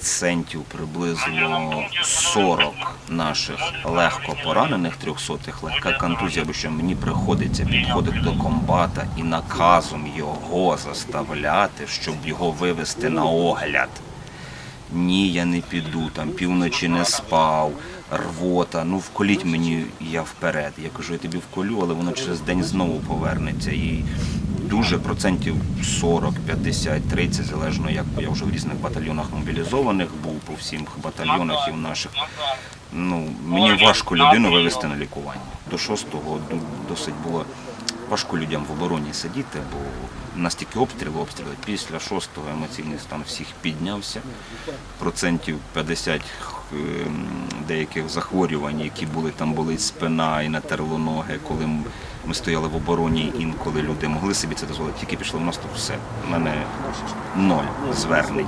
процентів приблизно 40 наших легко поранених трьохсотих, легка контузія, бо що мені приходиться підходити до комбата і наказом його заставляти, щоб його вивести на огляд. Ні, я не піду, там півночі не спав, рвота. Ну вколіть мені, я вперед. Я кажу, я тобі вколю, але воно через день знову повернеться. І дуже процентів 40, 50, 30, залежно як я вже в різних батальйонах мобілізованих був по всім батальйонах і в наших. Ну мені важко людину вивести на лікування. До шостого ду- досить було важко людям в обороні сидіти, бо настільки обстріли, обстріли. Після шостого емоційний стан всіх піднявся. Процентів 50 ем, деяких захворювань, які були там болить спина і натерло ноги, коли ми стояли в обороні, інколи люди могли собі це дозволити, тільки пішли в наступ, все. У мене ноль звернень.